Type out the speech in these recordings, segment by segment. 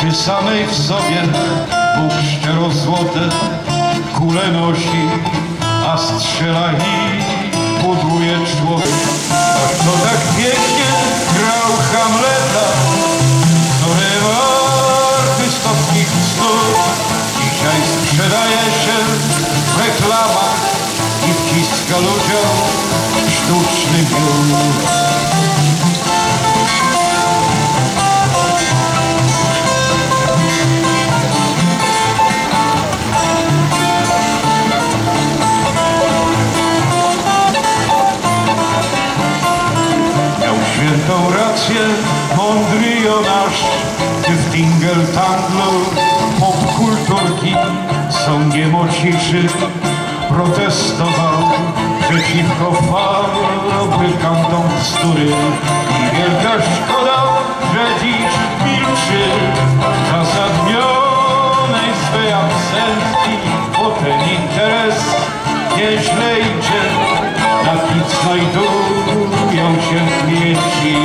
Czy samej w sobie Bóg szczero złote kule nosi, a strzela i pudłuje człowiek. A kto tak pięknie sztuczny świętą rację, mądry Jonasz, ty w Tingeltanglu popkulturki są niemocniczy protestował przeciwko fabrykantom bzdury i wielka szkoda, że dziś milczy zasadnionej swej absencji, bo ten interes nieźle idzie, na nic znajdują się klienci.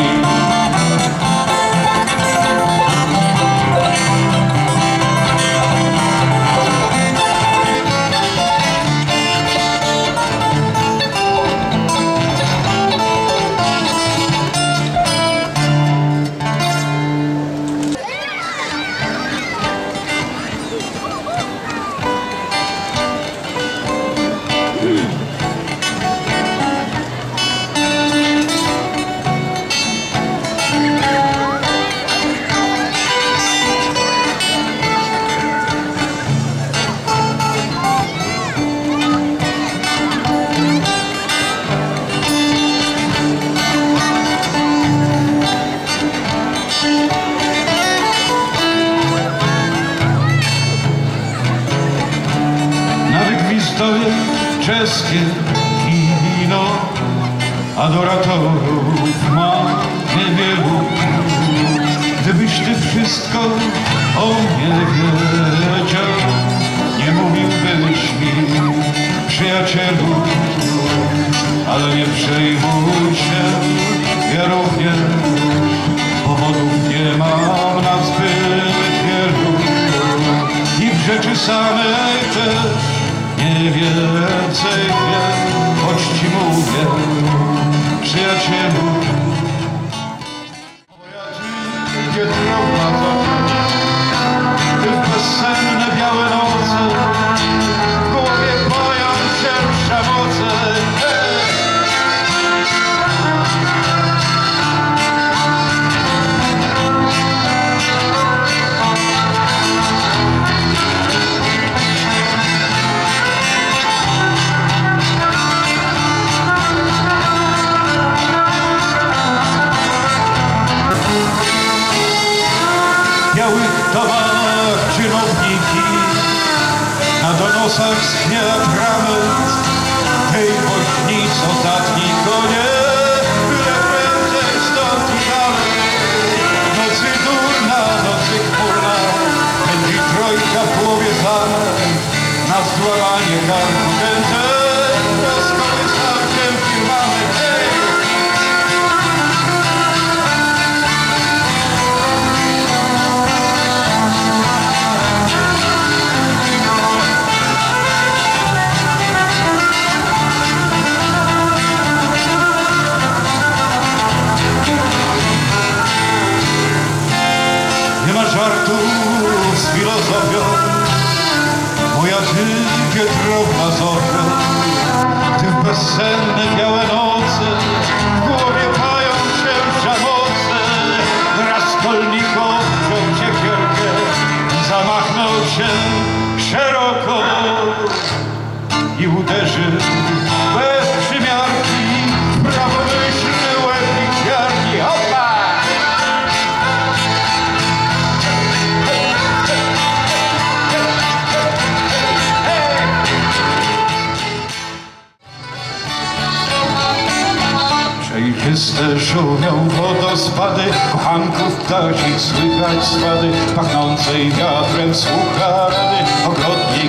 Gwizduje czeskie kino. Adoratorów ma niewielu Gdybyś ty wszystko o mnie wiedział Nie mówiłbyś mi, przyjacielu Ale nie przejmuj się, ja również Powodów nie mam na zbyt wielu. I w rzeczy samej też więcej wiem, choć ci mówię, przyjacielu. Na donosach schnie atrament, tej woźni z ostatni konie, się szeroko I uderzył bez przymiarki Prawomyślny łeb i kwiarki Hopa! Przejrzyste szumią wodospady, kochanków ptasich słychać swady, pachnącej wiatrem słucha rady, ogrodnik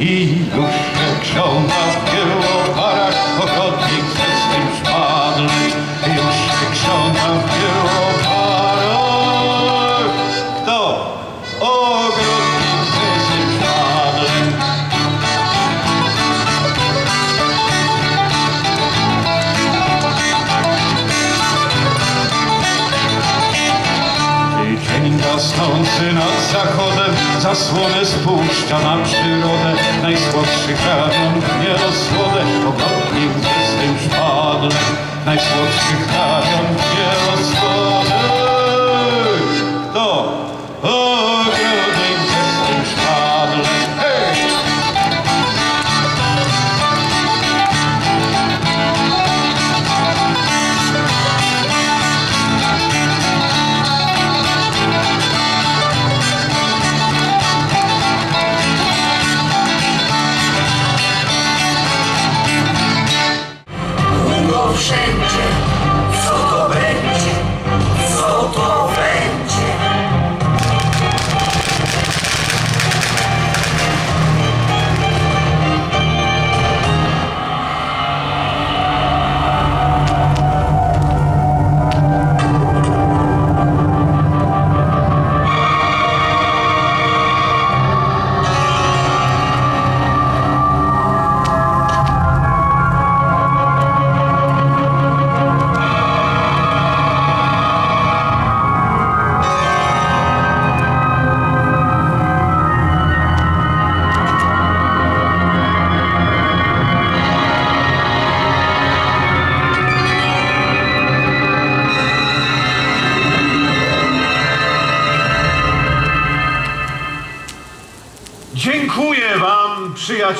i już książę zasłonę spuszcza na przyrodę najsłodszy kamion nie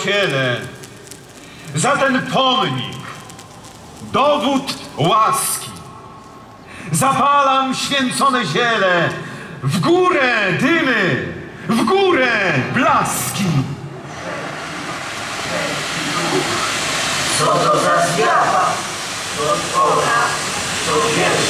przyjaciele, za ten pomnik, dowód łaski. Zapalam święcone ziele, w górę dymy, w górę blaski. Co to za zjawa? To pora, to wierszem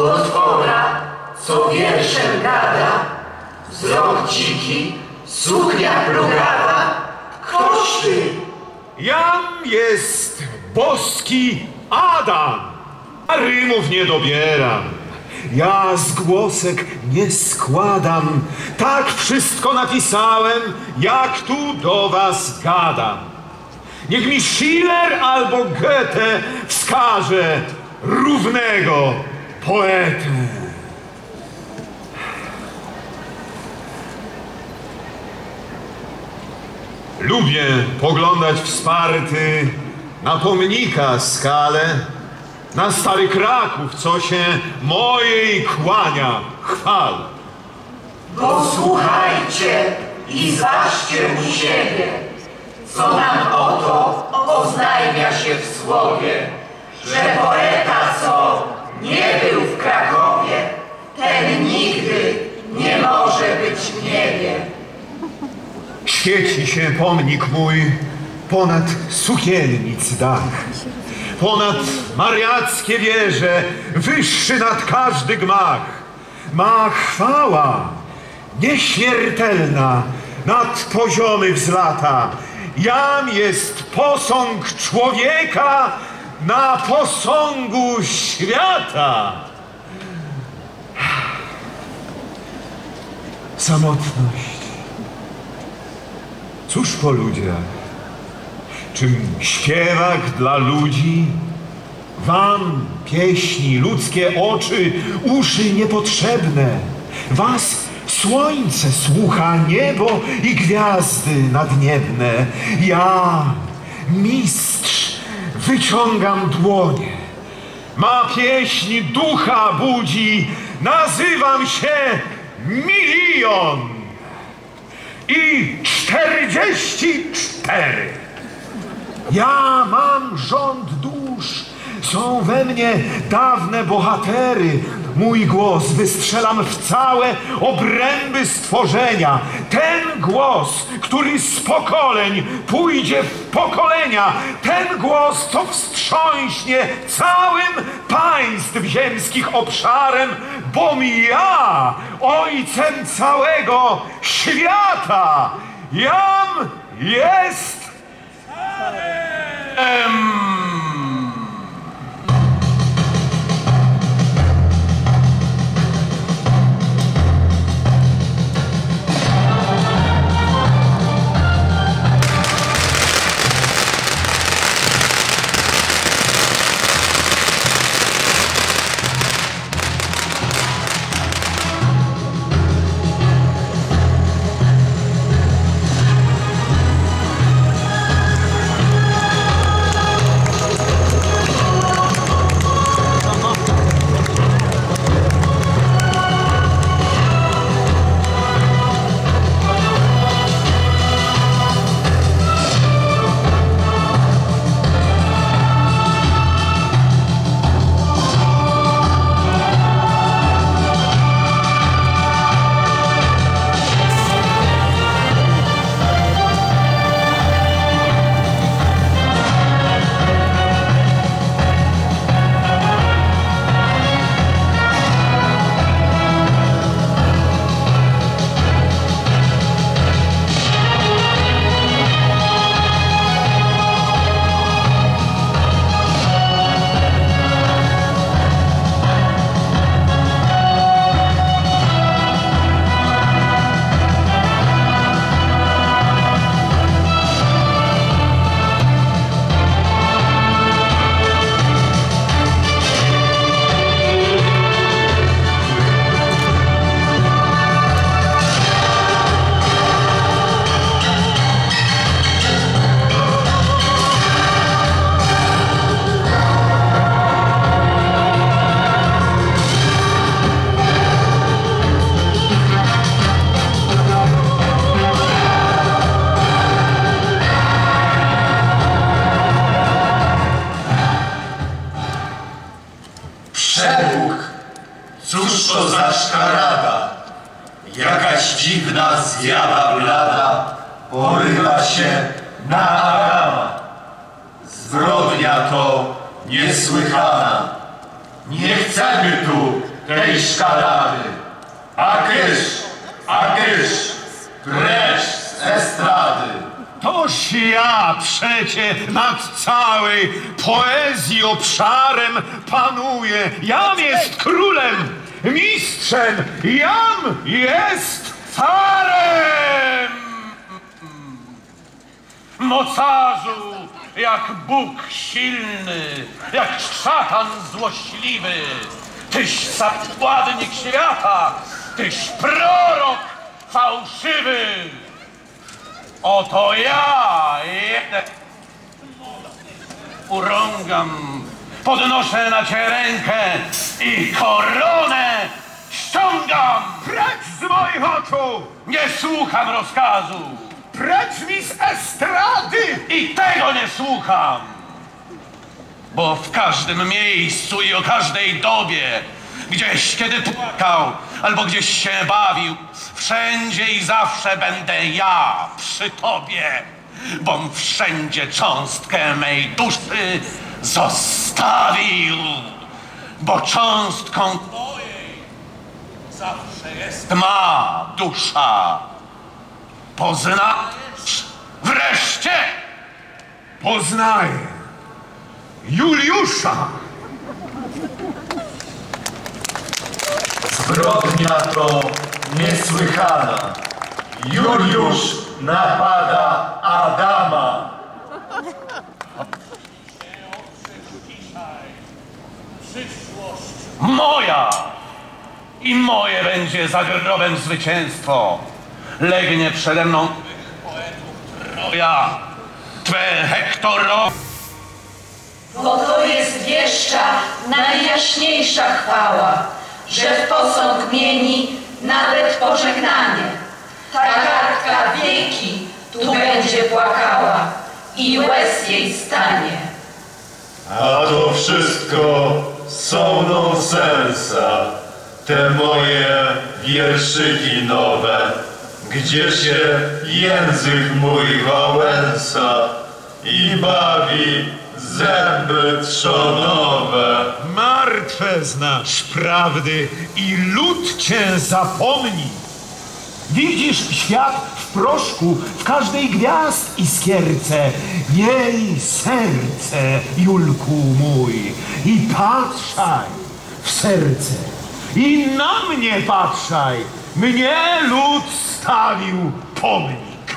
Potwora, co wierszem gada. Wzrok dziki, suknia plugawa. Ktoś? Jam jest boski Adam, a rymów nie dobieram. Ja z głosek nie składam, tak wszystko napisałem, jak tu do was gadam. Niech mi Schiller albo Goethe wskaże równego poetę. Lubię poglądać wsparty na pomnika skalę, na stary Kraków, co się mojej kłania chwal. Posłuchajcie i zważcie u siebie, co nam oto oznajmia się w słowie, że poeta, co nie był w Krakowie, ten nigdy nie może być w niebie. Świeci się pomnik mój ponad sukiennic dach, ponad mariackie wieże, wyższy nad każdy gmach. Ma chwała nieśmiertelna nad poziomy wzlata. Jam jest posąg człowieka na posągu świata. Samotność. Cóż po ludziach? Czym śpiewak dla ludzi? Wam pieśni, ludzkie oczy, uszy niepotrzebne. Was słońce słucha, niebo i gwiazdy nadniebne. Ja, mistrz, wyciągam dłonie. Ma pieśń ducha budzi, nazywam się Milion. i czterdzieści cztery. Ja mam rząd dusz, są we mnie dawne bohatery. Mój głos wystrzelam w całe obręby stworzenia. Ten głos, który z pokoleń pójdzie w pokolenia. Ten głos, co wstrząśnie całym państw ziemskich obszarem, bom ja, ojcem całego świata. Jam jest Przebóg, tej szkarady. A kysz, a kysz, precz z estrady. Toż ja przecie nad całej poezji obszarem panuję. Jam jest królem, mistrzem, jam jest carem. Mocarzu, jak Bóg silny, jak szatan złośliwy, tyś zakładnik świata, tyś prorok fałszywy. Oto ja, jeden urągam, podnoszę na cię rękę i koronę ściągam. Precz z moich oczu, Nie słucham rozkazu. precz mi z estrady. I tego nie słucham! Bo w każdym miejscu i o każdej dobie, gdzieś kiedy płakał, albo gdzieś się bawił, wszędzie i zawsze będę ja przy tobie, bom wszędzie cząstkę mej duszy zostawił, bo cząstką twojej zawsze jest ma dusza. Poznajesz wreszcie! Poznaję Juliusza. Zbrodnia to niesłychana. Juliusz napada Adama. moja i moje będzie za grobem zwycięstwo. Legnie przede mną Troja, Twe Hektoro, Bo to jest wieszcza najjaśniejsza chwała, że w posąg mieni nawet pożegnanie. Ta kartka wieki tu będzie płakała i łez jej stanie. A to wszystko są nonsensa. Te moje wierszyki nowe, gdzie się język mój wałęsa i bawi zęby trzonowe. Martwe znasz prawdy i lud cię zapomni. Widzisz świat w proszku, w każdej gwiazd iskierce. Jej serce, Julku mój, i patrzaj w serce. I na mnie patrzaj. Mnie lud stawił pomnik.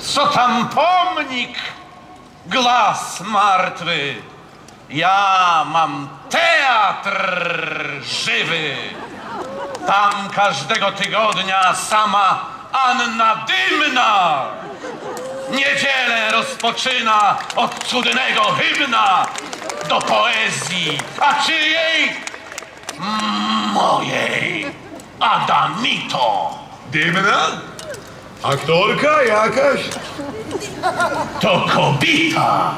Co tam pomnik? Glas martwy. Ja mam teatr żywy. Tam każdego tygodnia sama Anna Dymna niedzielę rozpoczyna od cudnego hymna do poezji. A czyjej? Mojej. Adamito. Dymna? Aktorka jakaś? To kobita,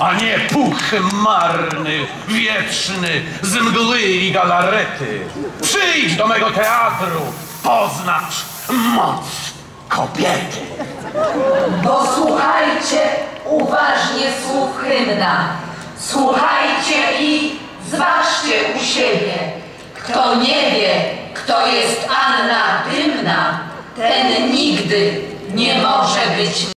a nie puch marny, wieczny, z mgły i galarety. Przyjdź do mego teatru, poznacz moc kobiety. Bo słuchajcie uważnie słów hymna. Słuchajcie i zważcie u siebie. Kto nie wie, kto jest Anna Dymna, ten nigdy nie może być